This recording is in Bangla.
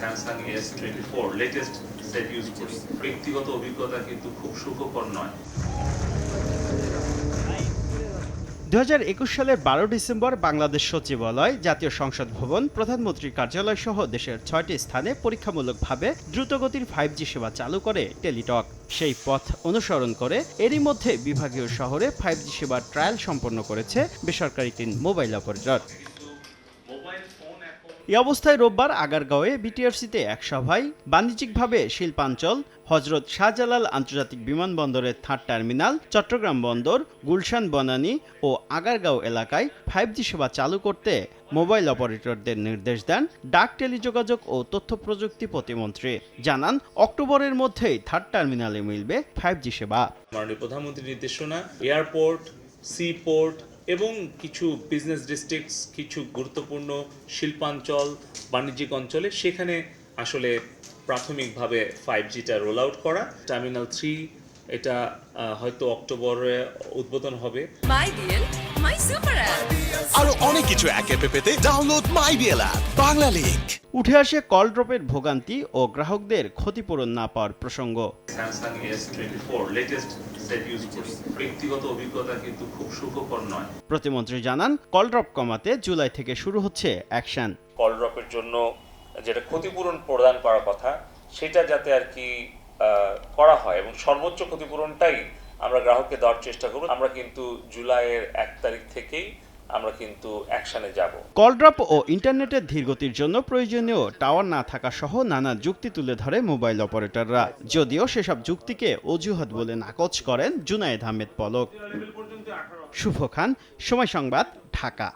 Samsung S twenty four latest set use করি ব্যক্তিগত অভিজ্ঞতা কিন্তু খুব সুখকর নয়। দু সালের বারো ডিসেম্বর বাংলাদেশ সচিবালয় জাতীয় সংসদ ভবন প্রধানমন্ত্রীর কার্যালয় সহ দেশের ছয়টি স্থানে পরীক্ষামূলকভাবে দ্রুতগতির ফাইভ জি সেবা চালু করে টেলিটক সেই পথ অনুসরণ করে এরই মধ্যে বিভাগীয় শহরে ফাইভ জি সেবার ট্রায়াল সম্পন্ন করেছে বেসরকারি তিন মোবাইল অপারেটর এই অবস্থায় রোববার আগারগাঁওয়ে বিটিআরসিতে এক সভায় বাণিজ্যিকভাবে শিল্পাঞ্চল, হজরত শাহজালাল আন্তর্জাতিক বিমানবন্দরের থার্ড টার্মিনাল, চট্টগ্রাম বন্দর, গুলশান বনানী ও আগারগাঁও এলাকায় ফাইভ জি সেবা চালু করতে মোবাইল অপারেটরদের নির্দেশ দেন ডাক টেলিযোগাযোগ ও তথ্য প্রযুক্তি প্রতিমন্ত্রী। জানান, অক্টোবরের মধ্যেই থার্ড টার্মিনালে মিলবে ফাইভ জি সেবা। প্রধানমন্ত্রীর নির্দেশনা, এয়ারপোর্ট, সি পোর্ট এবং কিছু বিজনেস ডিস্ট্রিক্টস কিছু গুরুত্বপূর্ণ শিল্পাঞ্চল বাণিজ্যিক অঞ্চলে সেখানে আসলে প্রাথমিকভাবে ফাইভ জিটা রোল আউট করা। টার্মিনাল থ্রি এটা হয়তো অক্টোবরে উদ্বোধন হবে। My DL my super app আরও অনেক কিছু এক পেতে download my app Bangla link উঠে আসে কল ড্রপের ভোগান্তি ও গ্রাহকদের ক্ষতিপূরণ না পাওয়ার প্রসঙ্গ। Samsung S twenty four latest set use করি ব্যক্তিগত অভিজ্ঞতা কিন্তু খুব সুখকর নয়। প্রতিমন্ত্রী জানান কল ড্রপ কমাতে জুলাই থেকে শুরু হচ্ছে অ্যাকশন কল ড্রপের জন্য যেটা ক্ষতিপূরণ প্রদান করার কথা সেটা যাতে আর কি করা হয় এবং সর্বোচ্চ ক্ষতিপূরণটাই আমরা গ্রাহককে দেওয়ার চেষ্টা করব। আমরা কিন্তু জুলাইয়ের এক তারিখ থেকেই আমরা কিন্তু অ্যাকশনে যাব। কল ড্রপ ও ইন্টারনেটের ধীরগতির জন্য প্রয়োজনীয় টাওয়ার না থাকা সহ নানা যুক্তি তুলে ধরে মোবাইল অপারেটররা যদিও সেসব যুক্তিকে অজুহাত বলে নাকচ করেন জুনায়েদ আহমেদ পলক। শুভ খান, সময় সংবাদ, ঢাকা।